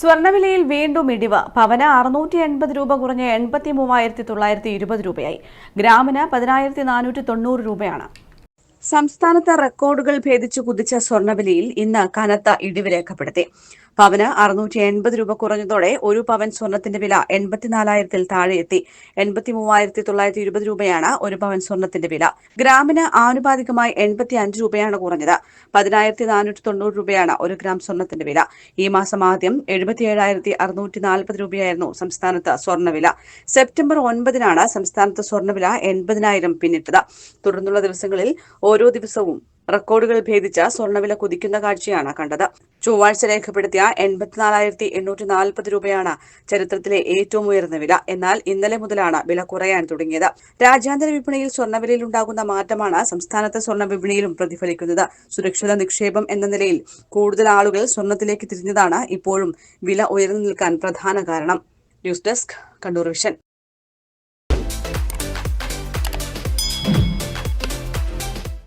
സ്വർണവിലയിൽ വീണ്ടും ഇടിവ്. പവന് അറുന്നൂറ്റി എൺപത് രൂപ കുറഞ്ഞ് എൺപത്തി മൂവായിരത്തി തൊള്ളായിരത്തി ഇരുപത് രൂപയായി. ഗ്രാമിന് പതിനായിരത്തി നാനൂറ്റി തൊണ്ണൂറ് രൂപയാണ്. സംസ്ഥാനത്ത് റെക്കോർഡുകൾ ഭേദിച്ചു കുതിച്ച സ്വർണവിലയിൽ ഇന്ന് കനത്ത ഇടിവ് രേഖപ്പെടുത്തി. പവന് അറുന്നൂറ്റി എൺപത് രൂപ കുറഞ്ഞതോടെ ഒരു പവൻ സ്വർണത്തിന്റെ വില എൺപത്തിനാലായിരത്തിൽ താഴെ എത്തി. എൺപത്തി മൂവായിരത്തി തൊള്ളായിരത്തി ഇരുപത് രൂപയാണ് ഒരു പവൻ സ്വർണത്തിന്റെ വില. ഗ്രാമിന് ആനുപാതികമായി എൺപത്തി അഞ്ച് രൂപയാണ് കുറഞ്ഞത്. പതിനായിരത്തി നാനൂറ്റി തൊണ്ണൂറ് രൂപയാണ് ഒരു ഗ്രാം സ്വർണത്തിന്റെ വില. ഈ മാസം ആദ്യം എഴുപത്തിയേഴായിരത്തി അറുന്നൂറ്റി നാൽപ്പത് രൂപയായിരുന്നു സംസ്ഥാനത്ത് സ്വർണവില സെപ്റ്റംബർ ഒൻപതിനാണ് സംസ്ഥാനത്ത് സ്വർണവില എൺപതിനായിരം പിന്നിട്ടത്. തുടർന്നുള്ള ദിവസങ്ങളിൽ ഓരോ ദിവസവും റെക്കോർഡുകൾ ഭേദിച്ച സ്വർണവില കുതിക്കുന്ന കാഴ്ചയാണ് കണ്ടത്. ചൊവ്വാഴ്ച രേഖപ്പെടുത്തിയ എൺപത്തിനാലായിരത്തി എണ്ണൂറ്റി നാൽപ്പത് രൂപയാണ് ചരിത്രത്തിലെ ഏറ്റവും ഉയർന്ന വില. എന്നാൽ ഇന്നലെ മുതലാണ് വില കുറയാൻ തുടങ്ങിയത്. രാജ്യാന്തര വിപണിയിൽ സ്വർണവിലയിൽ ഉണ്ടാകുന്ന മാറ്റമാണ് സംസ്ഥാനത്തെ സ്വർണ വിപണിയിലും പ്രതിഫലിക്കുന്നത്. സുരക്ഷിത നിക്ഷേപം എന്ന നിലയിൽ കൂടുതൽ ആളുകൾ സ്വർണത്തിലേക്ക് തിരിഞ്ഞതാണ് ഇപ്പോഴും വില ഉയർന്നു നിൽക്കാൻ പ്രധാന കാരണം. News desk Kannur vision.